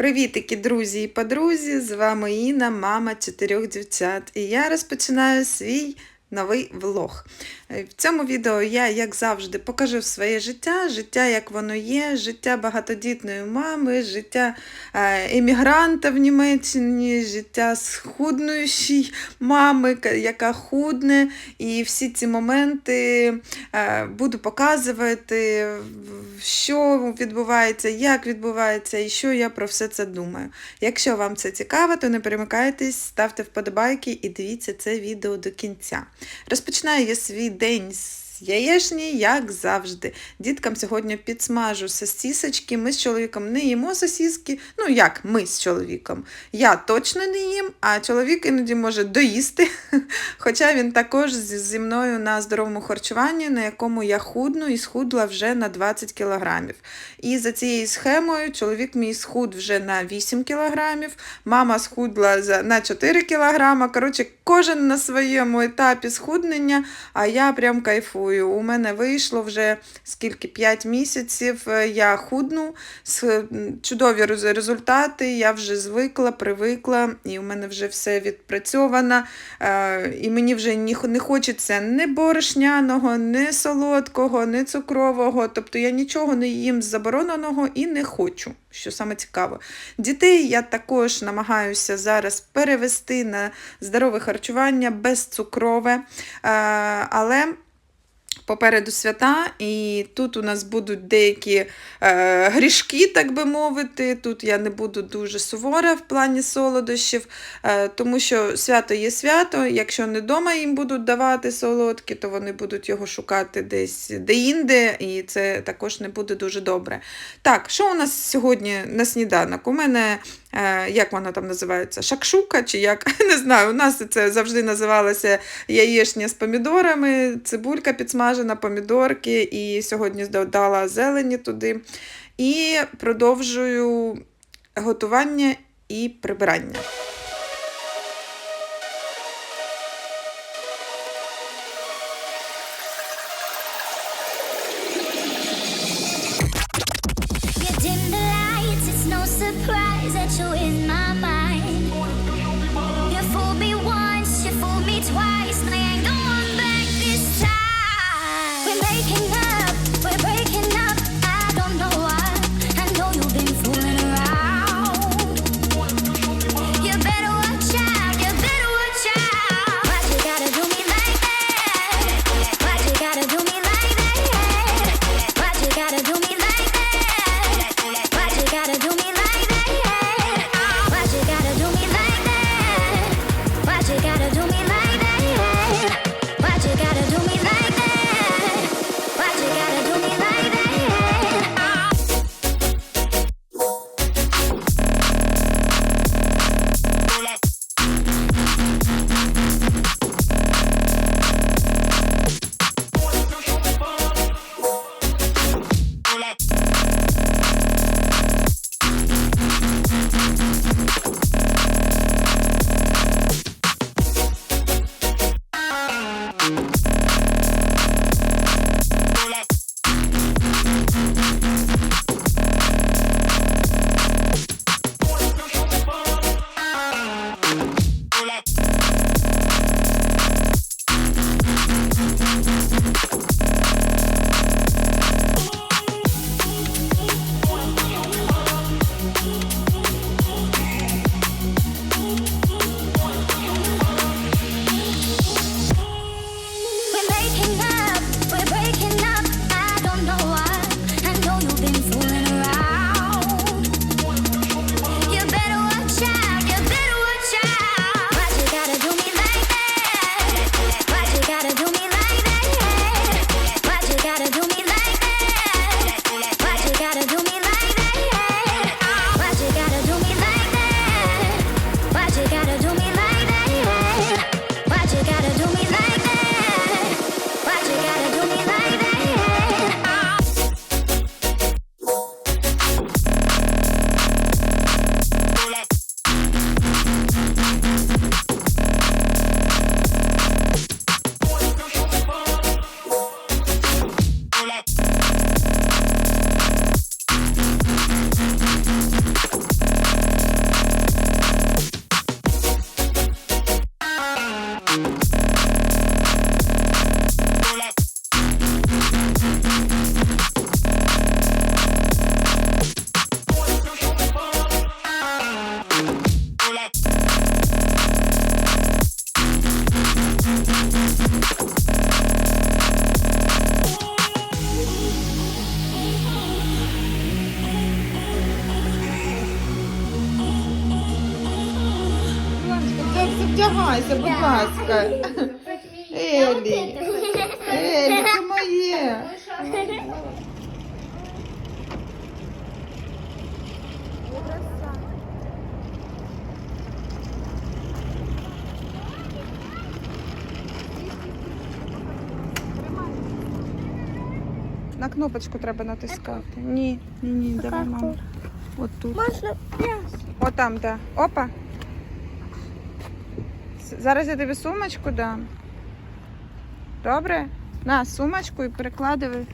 Привітики, друзі і подрузі! З вами Інна, мама чотирьох дівчат. І я розпочинаю свій новий влог. Е, В цьому відео я, як завжди, покажу своє життя, життя, як воно є, життя багатодітної мами, життя е, емігранта в Німеччині, життя схуднуючої мами, яка худне. І всі ці моменти е, буду показувати, що відбувається, як відбувається і що я про все це думаю. Якщо вам це цікаво, то не перемикайтесь, ставте вподобайки і дивіться це відео до кінця. Розпочинаю я свій день з яєшні, як завжди. Діткам сьогодні підсмажу сосісочки. Ми з чоловіком не їмо сосіски. Ну як ми з чоловіком. Я точно не їм, а чоловік іноді може доїсти. Хоча він також зі мною на здоровому харчуванні, на якому я худну і схудла вже на 20 кілограмів. І за цією схемою чоловік мій схуд вже на 8 кілограмів, мама схудла на 4 кілограма. Коротше, кожен на своєму етапі схуднення, а я прям кайфую. У мене вийшло вже скільки 5 місяців. е, Я худну, чудові результати. Я вже звикла, привикла, і у мене вже все відпрацьовано. Е, І мені вже не хочеться ні борошняного, ні солодкого, ні цукрового. Тобто я нічого не їм забороненого і не хочу, що саме цікаво. Дітей я також намагаюся зараз перевести на здорове харчування безцукрове. Е, Але попереду свята, і тут у нас будуть деякі е, грішки, так би мовити. Тут я не буду дуже сувора в плані солодощів, е, тому що свято є свято. Якщо не вдома їм будуть давати солодкі, то вони будуть його шукати десь де-інде, і це також не буде дуже добре. Так, що у нас сьогодні на сніданок? У мене, як вона там називається, шакшука чи як? Не знаю, у нас це завжди називалося яєчня з помідорами, цибулька підсмажена, помідорки, і сьогодні додала зелені туди. І продовжую готування і прибирання. ласка. Елі, Елі, це моє. На кнопочку треба натискати. Ні, ні, ні, давай, мама. От тут. Можна пляс. О, там, да. Опа. Зараз я тобі сумочку дам. Добре? На, сумочку і перекладывай.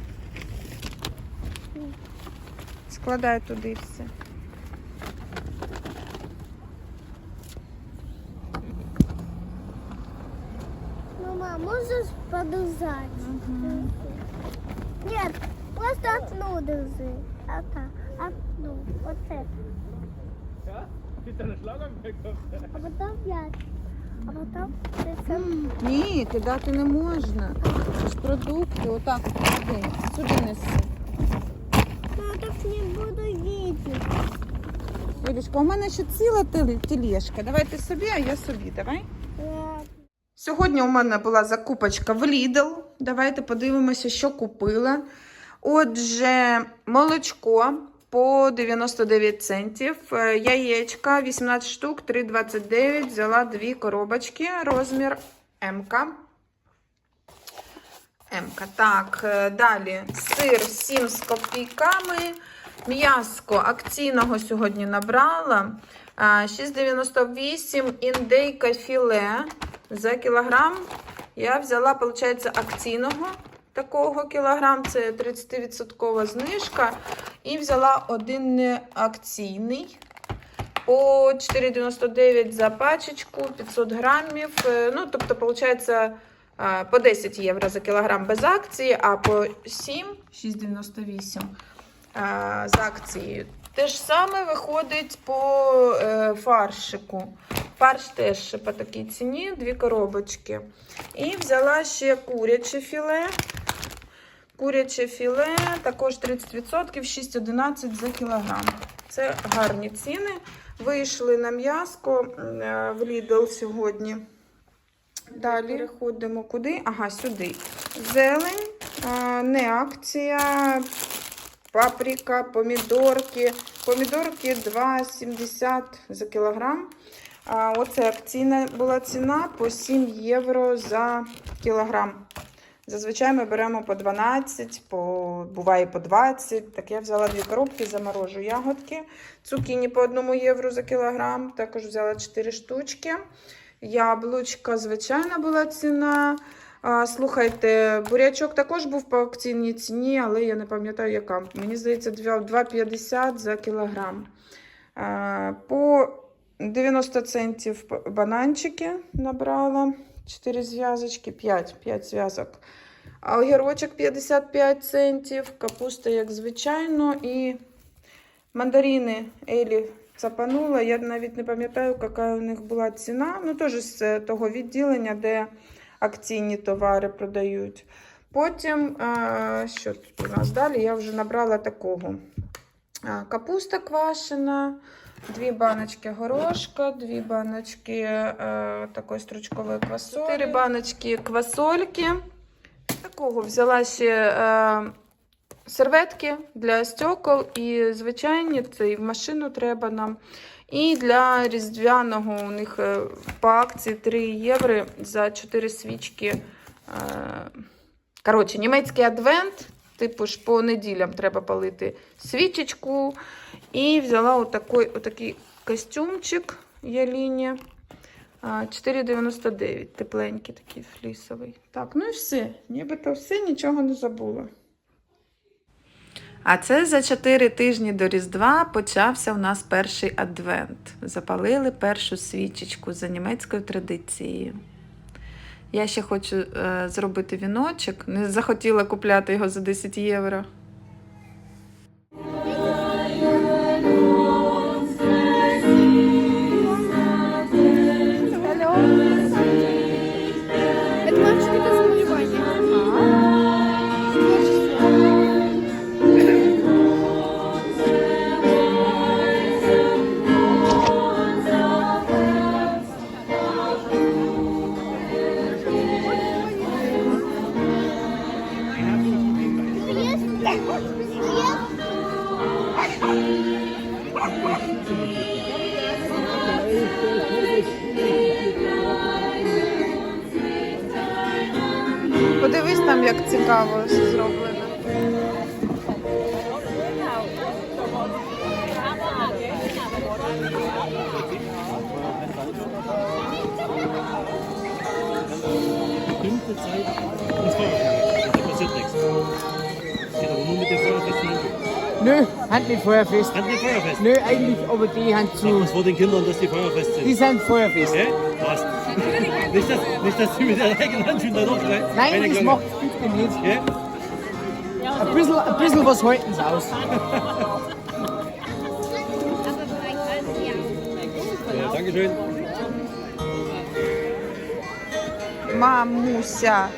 Складай туди все. Мама, можешь подузать? Нет, просто одну держи. А так, одну. Вот это. А потом пять. А потом это. Ні, кидати не можна. Це ж продукти. Отак сюди. Сюди неси. Ну, так не буду видеть. Юлічка, у мене ще ціла тележка. Давай ти собі, а я собі. Давай. Сьогодні у мене була закупочка в Lidl. Давайте подивимося, що купила. Отже, молочко по 99 центів, е, яєчка 18 штук, 3,29. Взяла дві коробочки, розмір МК. МК. Так, е, далі сир 7 з копійками. М'яско акційного сьогодні набрала. 6,98 індейка філе за кілограм. Я взяла, виходить, акційного такого кілограм, це 30% знижка. І взяла один неакційний по 4,99 за пачечку, 500 грамів. Е, Ну, тобто, виходить, по 10 євро за кілограм без акції, а по 7 6,98 а, з акцією. Те ж саме виходить по е, фаршику. Фарш теж по такій ціні, дві коробочки. І взяла ще куряче філе. Куряче філе також 30%, 6,11 за кілограм. Це гарні ціни. Вийшли на м'яско е, в Lidl сьогодні. Далі переходимо куди? Ага, сюди. Зелень, не акція, паприка, помідорки. Помідорки 2,70 за кілограм. Оце акційна була ціна по 7 євро за кілограм. Зазвичай ми беремо по 12, по, буває по 20. Так я взяла дві коробки, заморожу ягодки. Цукіні по 1 євро за кілограм. Також взяла 4 штучки. Яблучка, звичайна була ціна. А, слухайте, бурячок також був по акційній ціні, але я не пам'ятаю, яка. Мені здається, 2,50 за кілограм. А, по 90 центів бананчики набрала. 4 зв'язочки, 5, 5 зв'язок. А огірочок 55 центів, капуста, як звичайно, і мандарини Елі запанула. Я навіть не пам'ятаю, яка у них була ціна. Ну, теж з того відділення, де акційні товари продають. Потім, що тут у нас далі? Я вже набрала такого. Капуста квашена, дві баночки горошка, дві баночки е, такої стручкової квасолі, чотири баночки квасольки. Такого взяла ще е, серветки для стекол і звичайні, це і в машину треба нам. І для різдвяного у них е, по акції 3 євро за 4 свічки. Е, коротше, німецький адвент. Типу ж по неділям треба палити свічечку. І взяла отакий, отакий костюмчик Яліні. 4,99. Тепленький такий флісовий. Так, ну і все. Нібито все, нічого не забула. А це за 4 тижні до Різдва почався у нас перший адвент. Запалили першу свічечку за німецькою традицією. Я ще хочу е, зробити віночок. Не захотіла купляти його за 10 євро. Nö, haben nicht feuerfest. Haben nicht feuerfest? Nö, eigentlich, aber die haben zu. Was vor den Kindern, dass die feuerfest sind? Die sind feuerfest. Okay, passt. nicht, dass, nicht, dass sie mit der eigenen Handschuhe noch gleich. Nein, das macht bitte nicht. Okay? Ein, bisschen, ein bisschen was halten sie aus. ja, Dankeschön. Mamusia.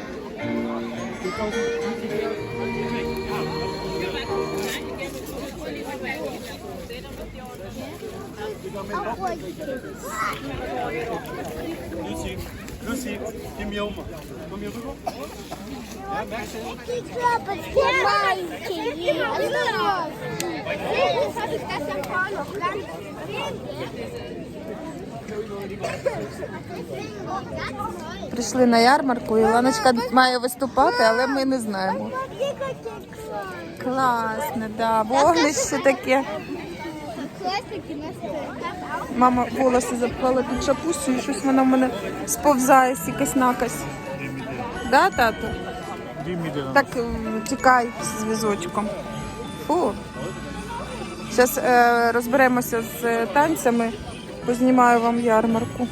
Прийшли на ярмарку, і Ланочка має виступати, але ми не знаємо. Класне, да. Вогнище таке. На. Мама волоси запхала під шапусю, і щось вона в мене сповзає, якась накась. Да, тато? Так тікай з візочком. Фу. Зараз е, розберемося з е, танцями, познімаю вам ярмарку.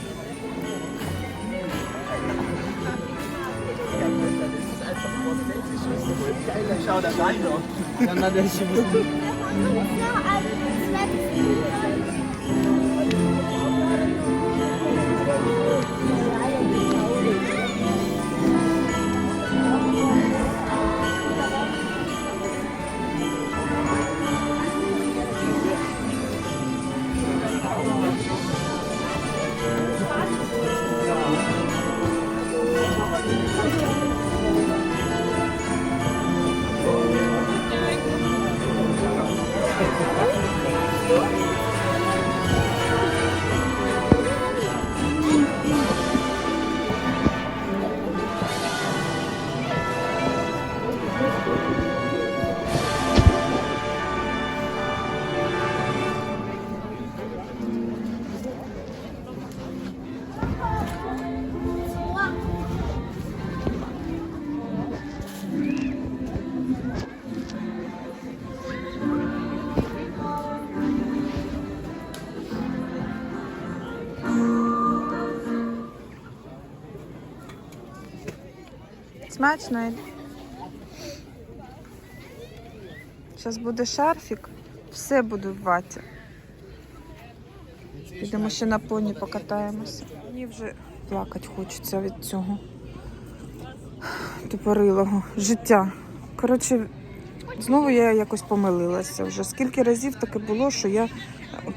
Thank you. Смачно. Зараз буде шарфік, все буде в ваті. Підемо ще на поні покатаємося. Мені вже плакати хочеться від цього тупорилого життя. Коротше, знову я якось помилилася. Вже скільки разів таке було, що я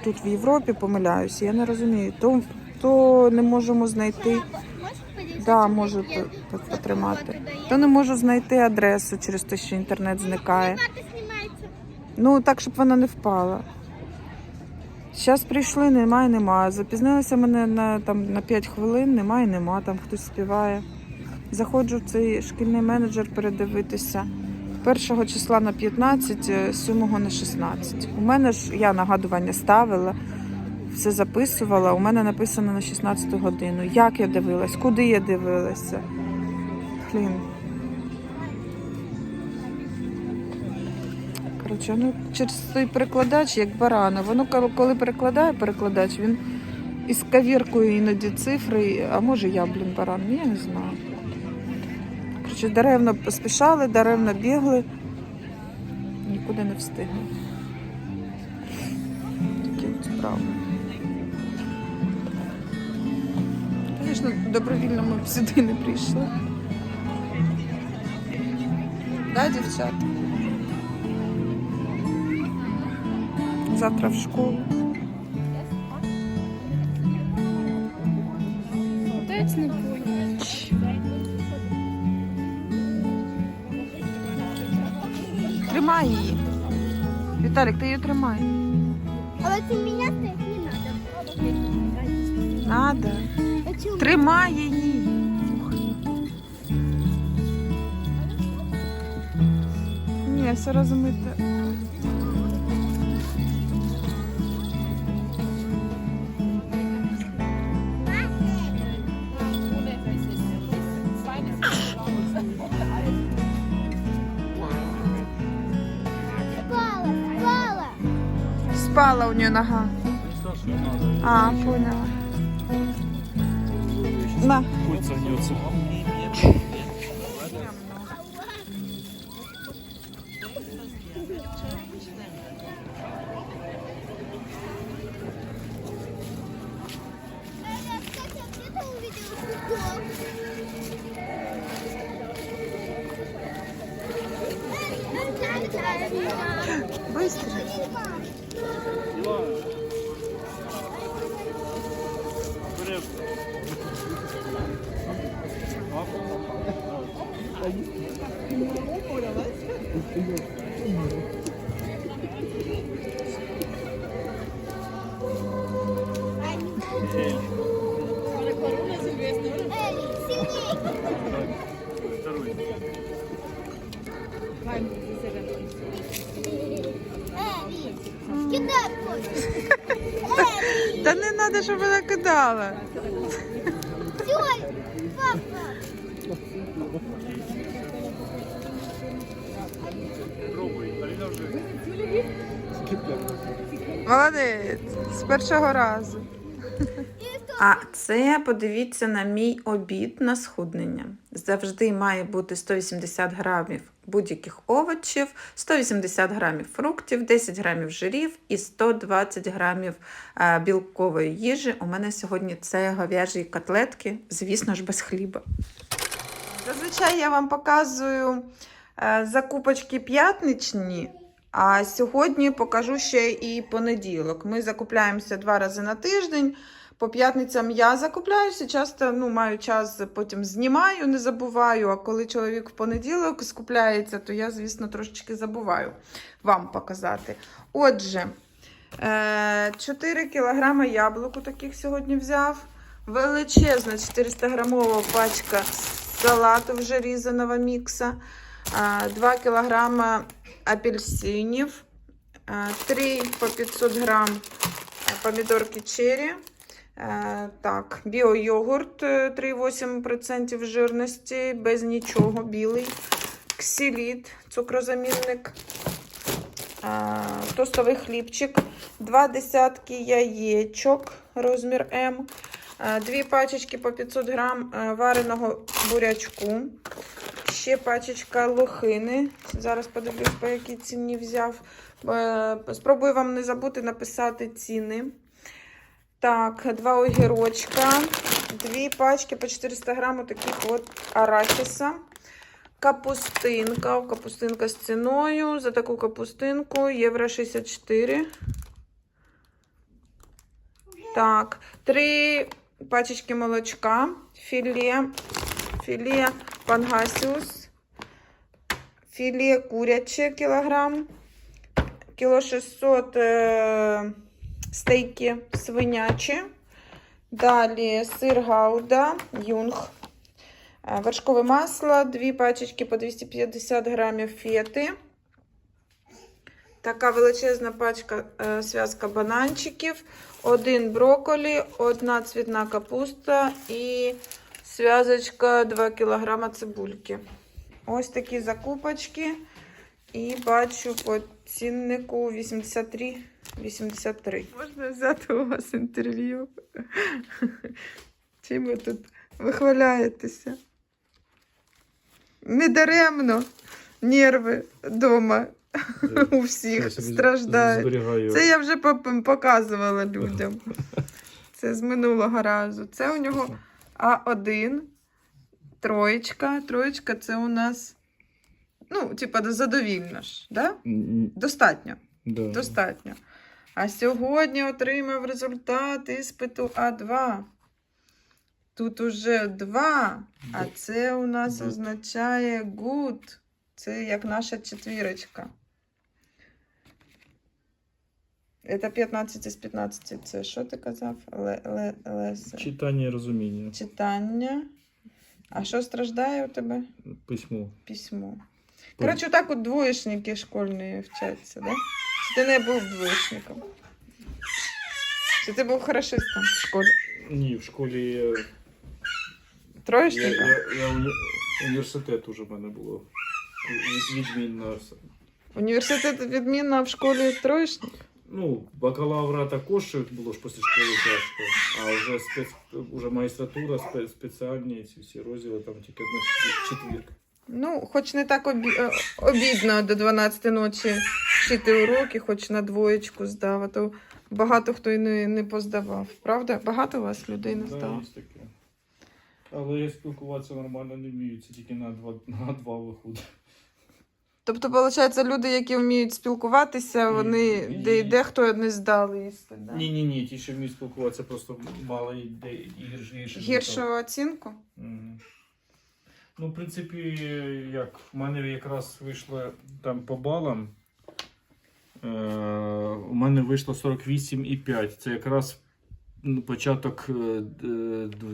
тут в Європі помиляюся. Я не розумію. То, то не можемо знайти. Да, можу по- потримати. То не можу знайти адресу через те, що інтернет зникає. Ну, так, щоб вона не впала. Зараз прийшли, немає, немає. Запізнилися мене на, там, на 5 хвилин, немає, нема, там хтось співає. Заходжу в цей шкільний менеджер передивитися. Першого числа на 15, е, 7 на 16. У мене ж я нагадування ставила, все записувала. У мене написано на 16 годину. Як я дивилась, куди я дивилася. Блін. Коротше, ну через той перекладач, як барана. Воно коли перекладає перекладач, він із кавіркою іноді цифри, а може я, блін, баран, я не знаю. Коротше, даремно поспішали, даремно бігли, нікуди не встигли. Такі от справи. Звісно, добровільно ми б сюди не прийшли. Да, дівчата? Завтра в школу. Отець не. Тримай її. Віталік, ти Тримай її. Ні, все розумієте. Спала, у нее нога. А, поняла. На. Пульт согнется. Эля, Та не треба, щоб вона кидала. Першого разу. А це подивіться на мій обід на схуднення. Завжди має бути 180 грамів будь-яких овочів, 180 грамів фруктів, 10 грамів жирів і 120 грамів е, білкової їжі. У мене сьогодні це говяжі котлетки, звісно ж, без хліба. Зазвичай я вам показую е, закупочки п'ятничні. А сьогодні покажу ще і понеділок. Ми закупляємося два рази на тиждень. По п'ятницям я закупляюся, часто ну, маю час, потім знімаю, не забуваю. А коли чоловік в понеділок скупляється, то я, звісно, трошечки забуваю вам показати. Отже, е, 4 кг яблуку таких сьогодні взяв. Величезна 400 грамова пачка салату вже різаного мікса. 2 кг апельсинів, 3 по 500 грам помідорки черрі. Е, Так, біойогурт е, 3,8% жирності, без нічого, білий. Ксиліт, цукрозамінник. Е, Тостовий хлібчик. Два десятки яєчок, розмір М. Е, Дві пачечки по 500 грам е, вареного бурячку. Ще пачечка лохини. Зараз подивлюсь, по якій ціні взяв. Е, Спробую вам не забути написати ціни. Так, два огірочка, дві пачки по 400 грамів таких от арахіса. Капустинка. Капустинка з ціною. За таку капустинку євро 64. Так, три пачечки молочка. Філе. Філе пангасіус. Філе куряче кілограм. Кіло 600 е, стейки свинячі. Далі сир гауда, юнг. Е, Вершкове масло, дві пачечки по 250 грамів фети. Така величезна пачка е, зв'язка бананчиків, один брокколі, одна цвітна капуста і зв'язочка 2 кг цибульки. Ось такі закупочки. І бачу по ціннику 83 83. Можна взяти у вас інтерв'ю? Чим ви тут вихваляєтеся? Недаремно нерви вдома у всіх страждають. Це я вже показувала людям. Це з минулого разу. Це у нього А1, троєчка. Троєчка це у нас, ну, типа, задовільно ж, да? Достатньо. Да. Достатньо. А сьогодні отримав результат іспиту А2. Тут уже 2, а це у нас Good. означає good. Це як наша четвірочка. Це 15 із 15. Це що ти казав? Ле, ле, леса. Читання і розуміння. Читання. А що страждає у тебе? Письмо. Письмо. Коротше, так от двоєшники школьні вчаться, да? Чи ти не був двоєшником? Чи ти був хорошистом в школі? Ні, в школі я, я, Троєшником? я, я уні... університет уже в мене було. Від- Відмінно. Університет відмінно, а в школі троєшник? Ну, бакалавра також було ж після школи тяжко, а вже спец... уже магістратура, спе... спеціальні ці всі розділи, там тільки одна четвірка. Ну, хоч не так обі... е, обідно до 12 ночі вчити уроки, хоч на двоєчку здав, а то багато хто і не, не поздавав. Правда? Багато у вас людей не Да, здав? є таке. Але я спілкуватися нормально не вмію, це тільки на два, на два виходить. Тобто, виходить, люди, які вміють спілкуватися, вони Ні. де, дехто не здали. Да? Ні, ні, ні, ті, що вміють спілкуватися, просто мало йде і гірше. гірше Гіршу оцінку? Мгм. Ну, в принципі, як в мене якраз вийшло там по балам. Е, у мене вийшло 48,5. Це якраз початок е,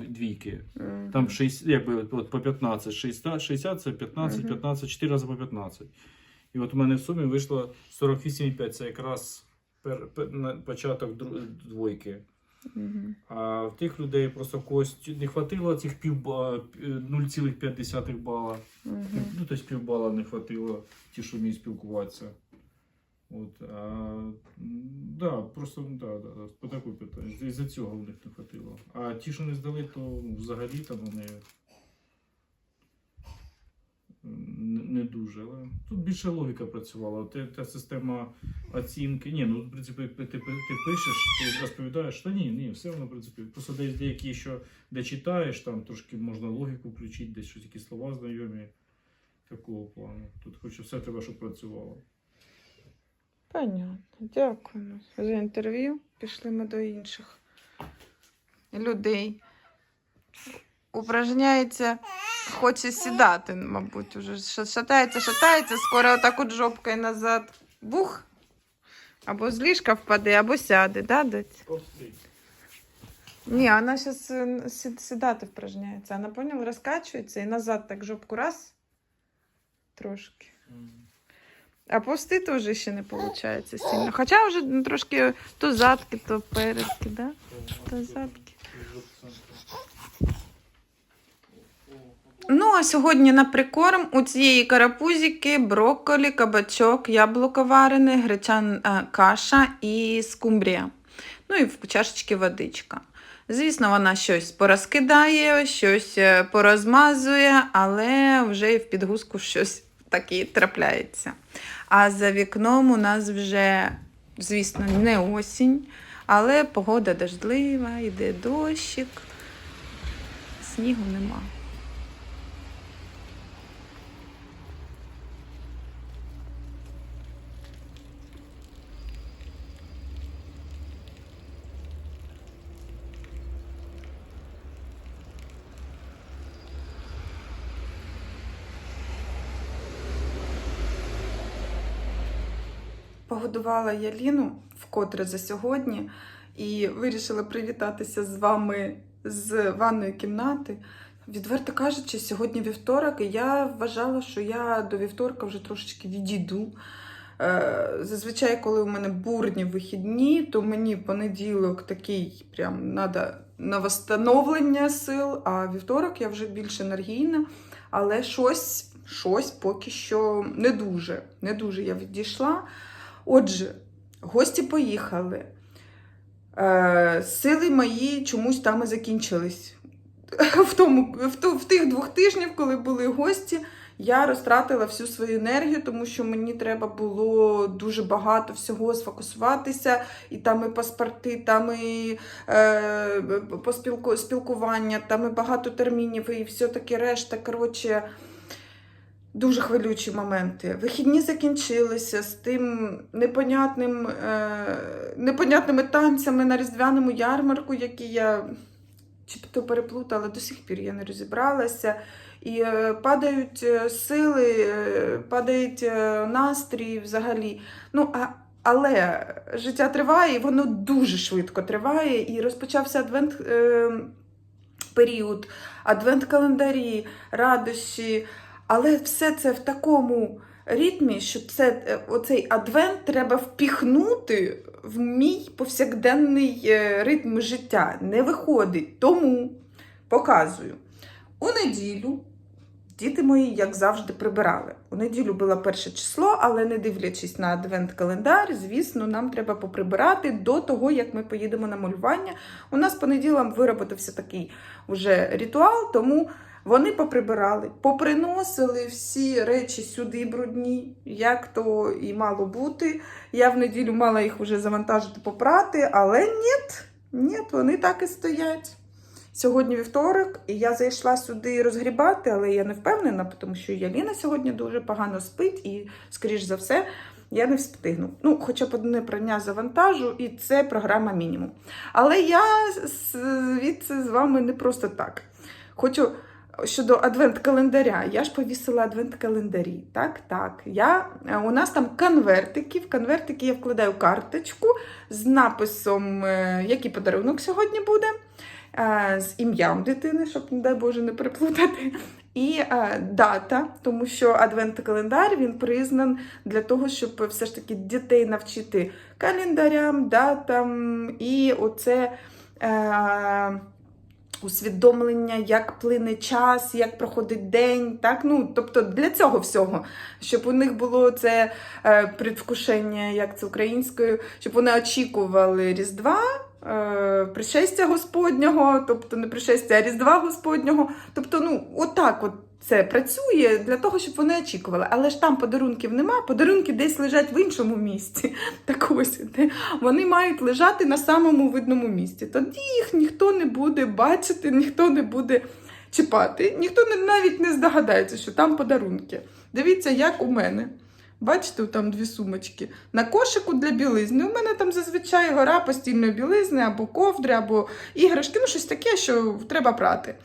двійки. Мгм. Там 6, якби от по 15. 60, 60 це 15, Мгм. 15, 4 рази по 15. І от у мене в сумі вийшло 48,5. Це якраз пер, пер- на початок двойки. Мгм. А в тих людей просто когось не хватило цих пів 0,5 бала. Мгм. Ну, тобто пів бала не хватило, ті, що вміють спілкуватися. От, а, да, просто да, да, по такому питанню. Із-за цього в них не хватило. А ті, що не здали, то взагалі там вони не, дуже. Але тут більше логіка працювала. Те- Та система оцінки. Ні, ну в принципі, ти, ти, пишеш, ти розповідаєш, та ні, ні, все воно в принципі. Просто десь деякі, що де читаєш, там трошки можна логіку включити, десь щось якісь слова знайомі. Такого плану. Тут хоч все треба, щоб працювало. Понятно. Дякуємо за інтерв'ю. Пішли ми до інших людей. Упражняється, хоче сідати, мабуть, уже Ша- шатається, шатається, скоро отак от жопкою назад. Бух. Або з ліжка впаде, або сяде, да, доць? Ні, вона зараз сідати впражняється. Вона поняла, розкачується і назад так жопку раз. Трошки. А повсти теж ще не виходить сильно. Хоча вже ну, трошки то задки, то передки, да? То задки. Ну, а сьогодні на прикорм у цієї карапузики брокколі, кабачок, яблуко варене, гречана каша і скумбрія. Ну і в чашечки водичка. Звісно, вона щось порозкидає, щось е, порозмазує, але вже і в підгузку щось таке трапляється. А за вікном у нас вже, звісно, не осінь, але погода дождлива, йде дощик, снігу нема. Погодувала я Ліну вкотре за сьогодні і вирішила привітатися з вами з ванної кімнати. Відверто кажучи, сьогодні вівторок, і я вважала, що я до вівторка вже трошечки відійду. Е, Зазвичай, коли у мене бурні вихідні, то мені понеділок такий прям треба на восстановлення сил, а вівторок я вже більш енергійна, але щось, щось поки що не дуже. Не дуже я відійшла. Отже, гості поїхали. Е, сили мої чомусь там і закінчились. В, тому, в, в тих двох тижнів, коли були гості, я розтратила всю свою енергію, тому що мені треба було дуже багато всього сфокусуватися. І там і паспорти, там і е, поспілку, спілкування, там і багато термінів, і все таке решта. Коротше, Дуже хвилюючі моменти. Вихідні закінчилися з тим непонятним, е, непонятними танцями на різдвяному ярмарку, які я чи то переплутала, до сих пір я не розібралася. І е, падають е, сили, е, падають настрій взагалі. Ну, а, Але життя триває, і воно дуже швидко триває. І розпочався адвент е, період, адвент-календарі, радощі. Але все це в такому ритмі, що це, е, оцей адвент треба впіхнути в мій повсякденний е, ритм життя. Не виходить. Тому показую. У неділю діти мої, як завжди, прибирали. У неділю було перше число, але не дивлячись на адвент-календар, звісно, нам треба поприбирати до того, як ми поїдемо на малювання. У нас понеділом вироботився такий вже ритуал, тому вони поприбирали, поприносили всі речі сюди брудні, як то і мало бути. Я в неділю мала їх вже завантажити, попрати, але ні, ні, вони так і стоять. Сьогодні вівторок, і я зайшла сюди розгрібати, але я не впевнена, тому що Яліна сьогодні дуже погано спить, і, скоріш за все, я не встигну. Ну, хоча б одне прання завантажу, і це програма мінімум. Але я звідси з вами не просто так. Хочу щодо адвент-календаря. Я ж повісила адвент-календарі. Так, так. Я, е, у нас там конвертики. В конвертики я вкладаю карточку з написом, е, який подарунок сьогодні буде, е, з ім'ям дитини, щоб, не дай Боже, не переплутати. І дата, тому що адвент-календар він признан для того, щоб все ж таки дітей навчити календарям, датам і оце. Е, усвідомлення, як плине час, як проходить день. Так? Ну, тобто для цього всього, щоб у них було це е, предвкушення, як це українською, щоб вони очікували Різдва. е, Пришестя Господнього, тобто не пришестя, а Різдва Господнього. Тобто, ну, отак от це працює для того, щоб вони очікували. Але ж там подарунків нема, подарунки десь лежать в іншому місці. Так ось, де вони мають лежати на самому видному місці. Тоді їх ніхто не буде бачити, ніхто не буде чіпати, ніхто навіть не здогадається, що там подарунки. Дивіться, як у мене. Бачите, там дві сумочки. На кошику для білизни. У мене там зазвичай гора постільної білизни, або ковдри, або іграшки, ну щось таке, що треба прати.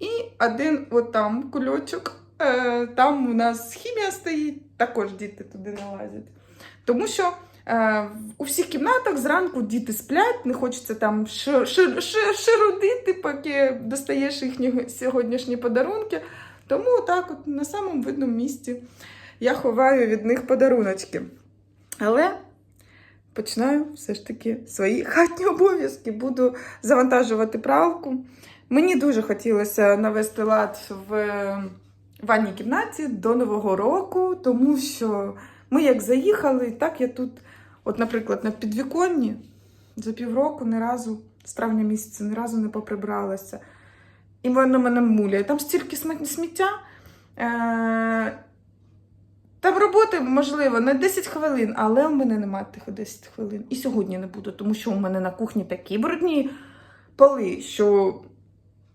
І один от там кульочок, е, там у нас хімія стоїть, також діти туди не лазять. Тому що е, у всіх кімнатах зранку діти сплять, не хочеться там ши- ши- ши- ширудити, поки достаєш їхні сьогоднішні подарунки. Тому так от на самому видному місці я ховаю від них подаруночки. Але починаю все ж таки свої хатні обов'язки. Буду завантажувати пралку. Мені дуже хотілося навести лад в ванній кімнаті до Нового року, тому що ми як заїхали, так я тут, от, наприклад, на підвіконні за півроку ні разу, з травня місяця, ні разу не поприбралася. І воно мене муляє. Там стільки сміття. Е- там роботи, можливо, на 10 хвилин, але у мене немає тих 10 хвилин. І сьогодні не буду, тому що у мене на кухні такі брудні поли, що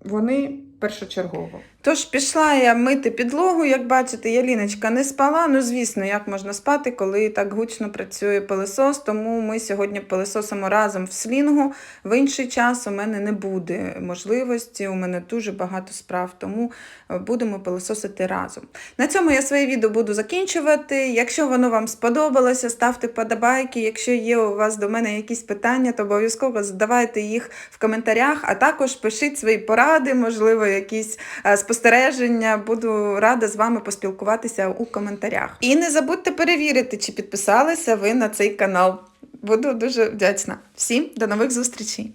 вони першочергово. Тож пішла я мити підлогу, як бачите, Яліночка не спала. Ну, звісно, як можна спати, коли так гучно працює пилесос. Тому ми сьогодні пилесосимо разом в слінгу. В інший час у мене не буде можливості, у мене дуже багато справ, тому е, будемо пилесосити разом. На цьому я своє відео буду закінчувати. Якщо воно вам сподобалося, ставте подобайки. Якщо є у вас до мене якісь питання, то обов'язково задавайте їх в коментарях, а також пишіть свої поради, можливо, якісь е, спостереження. Буду рада з вами поспілкуватися у коментарях. І не забудьте перевірити, чи підписалися ви на цей канал. Буду дуже вдячна. Всім до нових зустрічей!